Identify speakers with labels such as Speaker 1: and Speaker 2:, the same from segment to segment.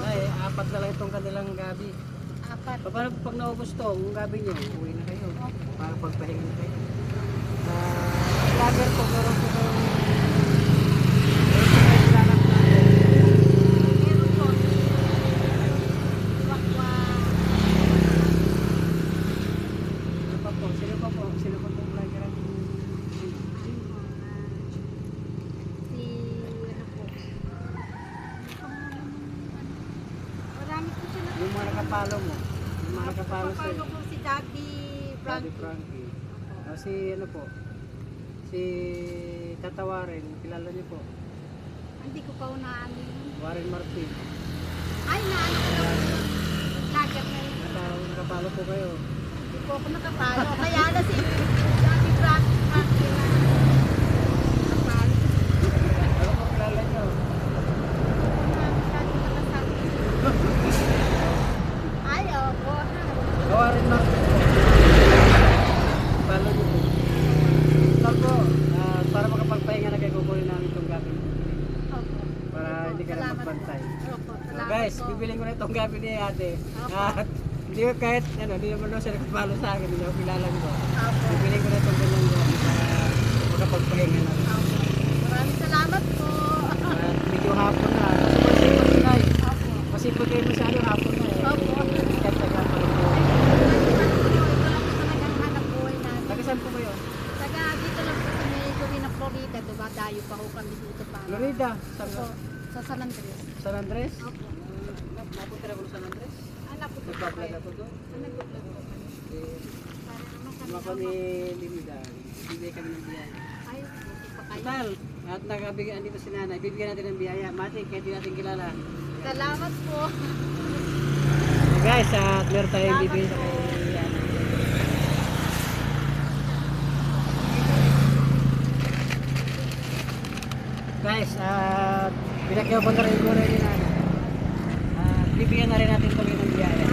Speaker 1: Ay, apat na lang itong kanilang gabi.
Speaker 2: Apat.
Speaker 1: Pa- Paano pag naubos to, yung gabi niyo, uwi na kayo. Para pagpahinga kayo. Ah, vlogger po, meron po kayong meron po kayong lalak na
Speaker 2: Meron po. Wakwa.
Speaker 1: ano pa po, sino pa po, sino pa po vlogger ang
Speaker 2: Si, ano po. Marami po
Speaker 1: nakapalo mo, yung mga
Speaker 2: Papalo
Speaker 1: sa'yo.
Speaker 2: po si Daddy
Speaker 1: Daddy
Speaker 2: Frankie.
Speaker 1: Frankie. Ah, si ano po, si Tatawarin, kilala niyo po,
Speaker 2: Hindi ko pa unaan yun.
Speaker 1: Warren Martin.
Speaker 2: Ay, naano ko na. Lager na yun.
Speaker 1: Naka- Nakapalo po kayo.
Speaker 2: Hindi po ako nakapalo. Kaya na si Daddy Frankie. Frankie na. Nakapalo.
Speaker 1: Ano po kilala niyo?
Speaker 2: Masyado nakasabi. Ay, opo.
Speaker 1: Kawarin Martin po. Follow niyo po. Ito po, ah, para makapagpahinga na kayo, kukunin namin itong gabi.
Speaker 2: Opo.
Speaker 1: Para hindi ka na magbantay.
Speaker 2: po.
Speaker 1: So
Speaker 2: salamat
Speaker 1: guys,
Speaker 2: po.
Speaker 1: bibiling ko na itong gabi ni ate. At hindi ko kahit, ano, hindi naman daw siya nagpapalo sa akin, hindi ako kilala ko.
Speaker 2: Opo.
Speaker 1: Bibiling ko na itong ganyan gabi para makapagpahinga na.
Speaker 2: Maraming salamat po.
Speaker 1: At medyo hapon na. Masipag na eh. Masipag kayo masyado hapon na eh.
Speaker 2: Opo.
Speaker 1: Kahit po. Taga saan po kayo?
Speaker 2: Taga dito lang po ng Florida. Diba? Dayo pa ho kami dito para.
Speaker 1: Florida, San,
Speaker 2: Opo. Sa San Andres.
Speaker 1: San Andres?
Speaker 2: Opo.
Speaker 1: Napunta na sa San Andres.
Speaker 2: Anak ko po
Speaker 1: Nagbablog
Speaker 2: kayo.
Speaker 1: ako doon.
Speaker 2: Po kami.
Speaker 1: Eh. Mga kami limida. Bibigay kami ng biyaya.
Speaker 2: Ay, buti pa kayo.
Speaker 1: Total, at nagabigyan dito si nanay, bibigyan natin ng biyaya. Mati, kahit di natin kilala.
Speaker 2: Salamat po.
Speaker 1: Guys, at meron tayong bibigyan sa
Speaker 2: po.
Speaker 1: Guys, at pinakyaw ko na rin ko ni nanay. At bibigyan na rin natin tuloy ng biyaya.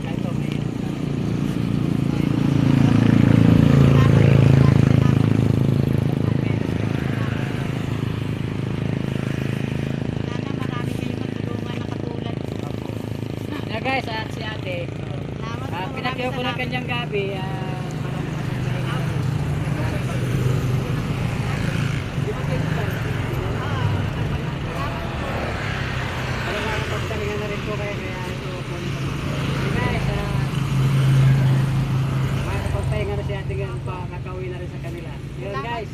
Speaker 1: Guys, ng
Speaker 2: na.
Speaker 1: Na at si ate,
Speaker 2: po.
Speaker 1: pinakyaw ko na
Speaker 2: Maraming
Speaker 1: kanyang gabi. ah, ko kayo kaya ito guys uh, diba, makakapagpahinga na. Si ate ganun pa nakauwi na rin sa kanila. Yun guys.